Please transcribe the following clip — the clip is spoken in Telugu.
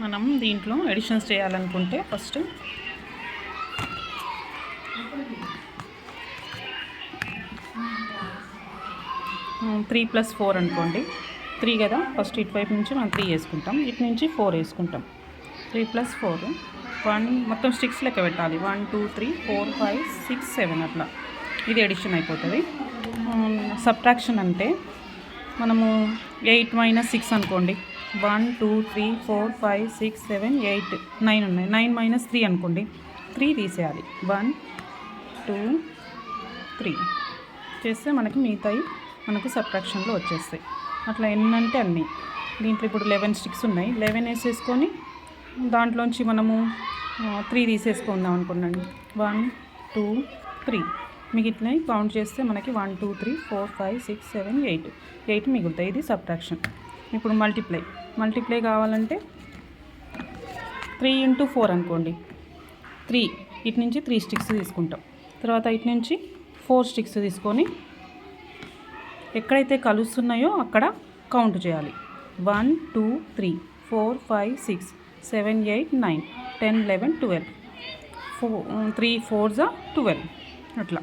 మనం దీంట్లో ఎడిషన్స్ చేయాలనుకుంటే ఫస్ట్ త్రీ ప్లస్ ఫోర్ అనుకోండి. త్రీ కదా? ఫస్ట్ ఇటువైపు నుంచి మనం త్రీ వేసుకుంటాం. ఇటు నుంచి ఫోర్ వేసుకుంటాం. త్రీ ప్లస్ ఫోర్ వన్ మొత్తం స్టిక్స్ లెక్క పెట్టాలి. One two three four five six seven అట్లా. ఇది ఎడిషన్ అయిపోతుంది. సబ్ట్రాక్షన్ అంటే మనము ఎయిట్ మైనస్ సిక్స్ అనుకోండి. One two three four five six seven eight. Nine ఉన్నాయి. నైన్ మైనస్ త్రీ అనుకోండి. త్రీ తీసేయాలి. One two three. చేస్తే మనకి మిగతాయి మనకు సబ్ట్రాక్షన్లో వచ్చేస్తాయి. అట్లా ఎన్నంటే అన్నీ అన్ని. దీంట్లో ఇప్పుడు లెవెన్ స్టిక్స్ ఉన్నాయి. లెవెన్ వేసేసుకొని దాంట్లోంచి మనము త్రీ తీసేసుకుందాం అనుకున్నాండి వన్ టూ త్రీ. మిగిలినవి కౌంట్ చేస్తే మనకి one two three four five six seven eight. Eight మిగులుతాయి. ఇది సబ్ట్రాక్షన్. ఇప్పుడు మల్టిప్లై మల్టిప్లై కావాలంటే త్రీ ఇంటూ ఫోర్ అనుకోండి. త్రీ ఇటు నుంచి త్రీ స్టిక్స్ తీసుకుంటాం. తర్వాత ఇటు నుంచి ఫోర్ స్టిక్స్ తీసుకొని ఎక్కడైతే కలుస్తున్నాయో అక్కడ కౌంట్ చేయాలి. One two three four five six seven eight nine ten eleven twelve four three four జా ట్వెల్వ్ అట్లా.